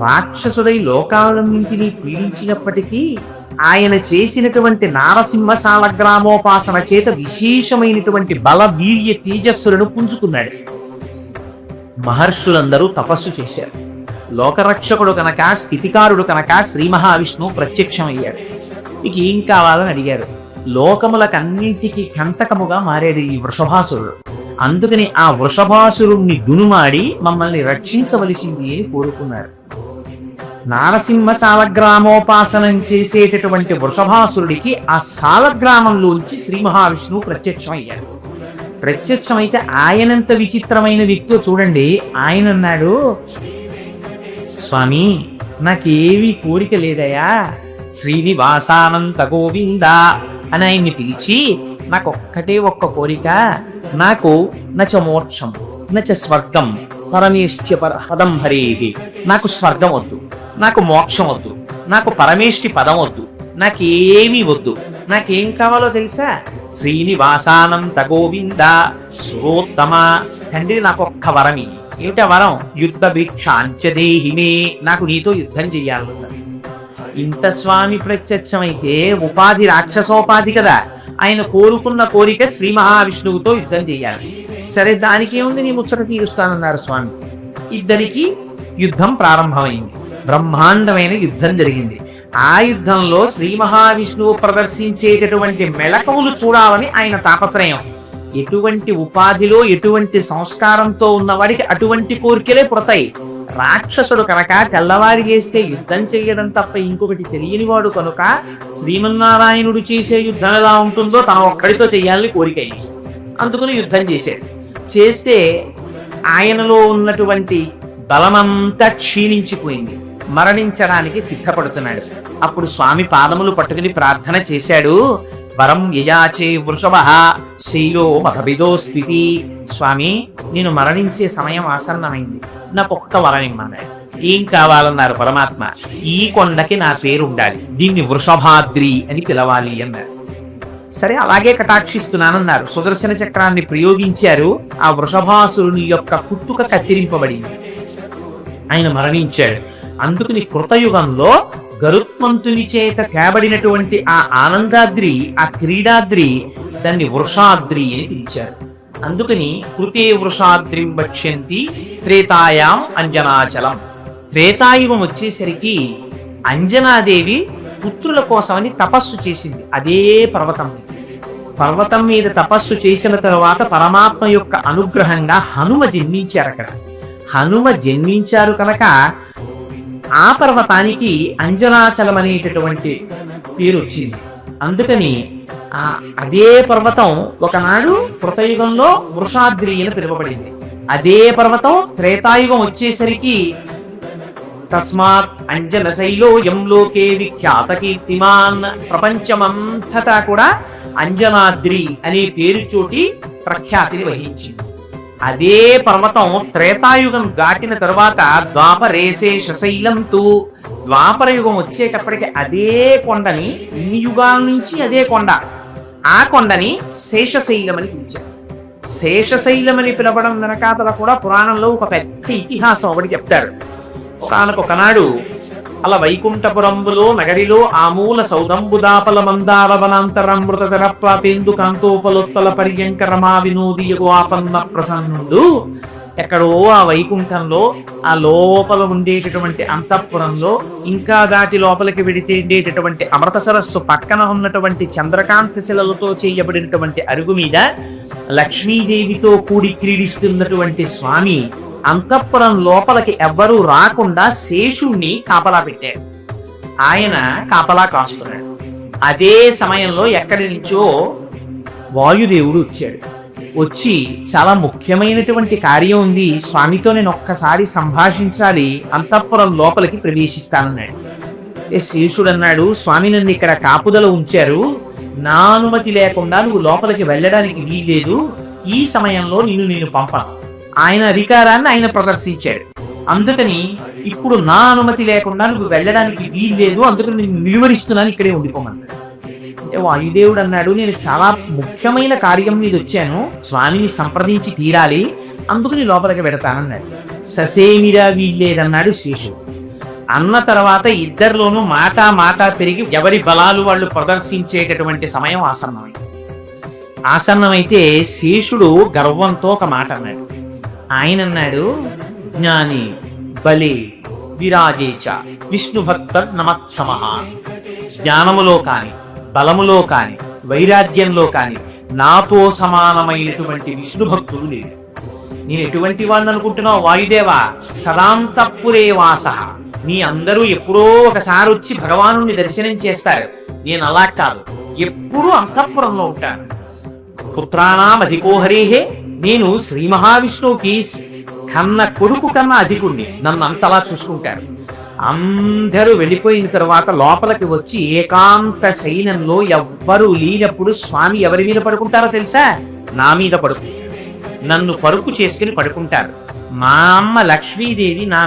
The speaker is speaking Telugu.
రాక్షసుడై లోకాలన్నింటినీ పీడించినప్పటికీ ఆయన చేసినటువంటి నారసింహ సాలగ్రామోపాసన చేత విశేషమైనటువంటి బల వీర్య తేజస్సులను పుంజుకున్నాడు. మహర్షులందరూ తపస్సు చేశారు. లోకరక్షకుడు కనుక స్థితికారుడు కనుక శ్రీ మహావిష్ణువు ప్రత్యక్షమయ్యాడు. మీకు ఏం కావాలని అడిగారు. లోకములకన్నింటికి కంటకముగా మారాడు ఈ వృషభాసురుడు. అందుకని ఆ వృషభాసురుణ్ణి దునుమాడి మమ్మల్ని రక్షించవలసింది అని కోరుకున్నారు. నారసింహ సాలగ్రామోపాసనం చేసేటటువంటి వృషభాసురుడికి ఆ సాలగ్రామంలోంచి శ్రీ మహావిష్ణువు ప్రత్యక్షమయ్యాడు. ప్రత్యక్షమైతే ఆయనంత విచిత్రమైన వ్యక్తో చూడండి. ఆయన అన్నాడు స్వామి నాకేమీ కోరిక లేదయా? శ్రీనివాసానంత గోవింద అని ఆయన్ని పిలిచి నాకు ఒక్కటే ఒక్క కోరిక. నాకు నచ మోక్షం నచ స్వర్గం పరమేష్ట్య పదం హరేహి. నాకు స్వర్గం వద్దు. నాకు మోక్షం వద్దు. నాకు పరమేష్టి పదం వద్దు. నాకేమీ వద్దు. నాకేం కావాలో తెలుసా? శ్రీనివాసానంత గోవింద సురోత్తమ తండ్రి నాకు ఒక్క వరమి. ఏమిటా వరం? యుద్ధ భిక్షాంచదేహిమే నాకు నీతో యుద్ధం చెయ్యాలన్నారు ఇంత స్వామి ప్రత్యక్షమైతే ఉపాధి రాక్షసోపాధి కదా. ఆయన కోరుకున్న కోరిక శ్రీ మహావిష్ణువుతో యుద్ధం చేయాలి సరే దానికి ఏముంది నీ ముచ్చట తీరుస్తానన్నారు స్వామి. ఇద్దరికి యుద్ధం ప్రారంభమైంది. బ్రహ్మాండమైన యుద్ధం జరిగింది. ఆ యుద్ధంలో శ్రీ మహావిష్ణువు ప్రదర్శించేటటువంటి మెళకువలు చూడాలని ఆయన తాపత్రయం. ఎటువంటి ఉపాధిలో ఎటువంటి సంస్కారంతో ఉన్నవాడికి అటువంటి కోరికలే పుడతాయి. రాక్షసుడు కనుక తెల్లవారి చేస్తే యుద్ధం చేయడం తప్ప ఇంకొకటి తెలియనివాడు కనుక శ్రీమన్నారాయణుడు చేసే యుద్ధం ఎలా ఉంటుందో తన ఒక్కడితో చేయాలని కోరిక అయింది అందుకని యుద్ధం చేశాడు. చేస్తే ఆయనలో ఉన్నటువంటి బలమంతా క్షీణించిపోయింది. మరణించడానికి సిద్ధపడుతున్నాడు. అప్పుడు స్వామి పాదములు పట్టుకుని ప్రార్థన చేశాడు. వరం యయాచే వృషభ శైలో మధభిదో స్థితి. స్వామి నేను మరణించే సమయం ఆసన్నమైంది. నాకు ఒక్క వరం ఇమ్మన్నాడు ఏం కావాలన్నారు పరమాత్మ? ఈ కొండకి నా పేరు ఉండాలి దీన్ని వృషభాద్రి అని పిలవాలి అన్నారు. సరే అలాగే కటాక్షిస్తున్నానన్నారు. సుదర్శన చక్రాన్ని ప్రయోగించారు. ఆ వృషభాసురుని యొక్క కుట్టుక కత్తిరింపబడింది. ఆయన మరణించాడు. అందుకని కృతయుగంలో గరుత్మంతుని చేత కేబడినటువంటి ఆ ఆనందాద్రి ఆ క్రీడాద్రి దాన్ని వృషాద్రి అని పిలిచారు. అందుకని కృతే వృషాద్రిం భక్ష్యంతి త్రేతాయాం అంజనాచలం. త్రేతాయుగం వచ్చేసరికి అంజనాదేవి పుత్రుల కోసమని తపస్సు చేసింది. అదే పర్వతం పర్వతం మీద తపస్సు చేసిన తర్వాత పరమాత్మ యొక్క అనుగ్రహంగా హనుమ జన్మించారు అక్కడ హనుమ జన్మించారు కనుక ఆ పర్వతానికి అంజనాచలం అనేటటువంటి పేరు వచ్చింది. అందుకని ఆ అదే పర్వతం ఒకనాడు కృతయుగంలో వృషాద్రి అని పిలువబడింది. అదే పర్వతం త్రేతాయుగం వచ్చేసరికి తస్మాత్ అంజన శైలోయం లోకే విఖ్యాత కీర్తిమాన్. ప్రపంచమంతటా కూడా అంజనాద్రి అనే పేరు చోటి ప్రఖ్యాతిని వహించింది. అదే పర్వతం త్రేతాయుగం దాటిన తరువాత ద్వాపరేసే శశైలంతు. ద్వాపర యుగం వచ్చేటప్పటికి అదే కొండని ఇన్ని యుగాల నుంచి అదే కొండ. ఆ కొండని శేషశైలం అని పిలిచారు. శేషశైలం అని పిలవడం వెనకాతల కూడా పురాణంలో ఒక పెద్ద ఇతిహాసం ఒకటి చెప్తారు. ఒకనకొకనాడు అలా వైకుంఠపురంబులో నగరిలో ఆమూల సౌదంబుదాపల మందార వనాంతరమృత జరప్రాతేందు కాంతోపలోత్తల పర్యంకరమా వినోదియగు ఆపన్న ప్రసన్నుడు. ఎక్కడో ఆ వైకుంఠంలో ఆ లోపల ఉండేటటువంటి అంతఃపురంలో ఇంకా దాటి లోపలికి వెడితే అమృత సరస్సు పక్కన ఉన్నటువంటి చంద్రకాంత శిలలతో చేయబడినటువంటి అరుగు మీద లక్ష్మీదేవితో కూడి క్రీడిస్తున్నటువంటి స్వామి. అంతఃపురం లోపలికి ఎవ్వరూ రాకుండా శేషుణ్ణి కాపలా పెట్టాడు. ఆయన కాపలా కాస్తున్నాడు. అదే సమయంలో ఎక్కడి నుంచో వాయుదేవుడు వచ్చాడు. వచ్చి చాలా ముఖ్యమైనటువంటి కార్యం ఉంది. స్వామితో నేను ఒక్కసారి సంభాషించాలి. అంతఃపురం లోపలికి ప్రవేశిస్తానన్నాడు. ఏ శేషుడు అన్నాడు స్వామి నన్ను ఇక్కడ కాపుదల ఉంచారు. నా అనుమతి లేకుండా నువ్వు లోపలికి వెళ్ళడానికి వీల్లేదు. ఈ సమయంలో నిన్ను నేను పంపను. ఆయన అధికారాన్ని ఆయన ప్రదర్శించాడు. అందుకని ఇప్పుడు నా అనుమతి లేకుండా నువ్వు వెళ్ళడానికి వీలు లేదు అందుకని నేను నిలువరిస్తున్నాను ఇక్కడే ఉండిపోమన్నాడు అంటే వాయుదేవుడు అన్నాడు నేను చాలా ముఖ్యమైన కార్యం మీద వచ్చాను స్వామిని సంప్రదించి తీరాలి అందుకని లోపలికి పెడతానన్నాడు ససేమిరా వీల్లేదన్నాడు శేషుడు. అన్న తర్వాత ఇద్దరిలోనూ మాటా మాటా పెరిగి ఎవరి బలాలు వాళ్ళు ప్రదర్శించేటటువంటి సమయం ఆసన్నమైంది. ఆసన్నమైతే శేషుడు గర్వంతో ఒక మాట అన్నాడు. ఆయన అన్నాడు జ్ఞాని బలి విరాజేచ విష్ణుభక్త నమత్సమ. జ్ఞానములో కాని బలములో కాని వైరాగ్యంలో కాని నాతో సమానమైనటువంటి విష్ణు భక్తులు లేరు నేను ఎటువంటి వాడిని అనుకుంటున్నావు? వాయుదేవా సదాంతపురే వాస. నీ అందరూ ఎప్పుడో ఒకసారి వచ్చి భగవాను దర్శనం చేస్తారు. నేను అలా కాదు ఎప్పుడూ అంతఃపురంలో ఉంటాను. పుత్రానాం అధికోహరేహే నేను శ్రీ మహావిష్ణువుకి కన్న కొడుకు కన్నా అధికుణ్ణి. నన్ను అంతలా చూసుకుంటారు. అందరూ వెళ్ళిపోయిన తర్వాత లోపలికి వచ్చి ఏకాంత శైలంలో ఎవ్వరూ లేనప్పుడు స్వామి ఎవరి మీద పడుకుంటారో తెలుసా? నా మీద పడుకు. నన్ను పరుపు చేసుకుని పడుకుంటారు. మా అమ్మ లక్ష్మీదేవి నా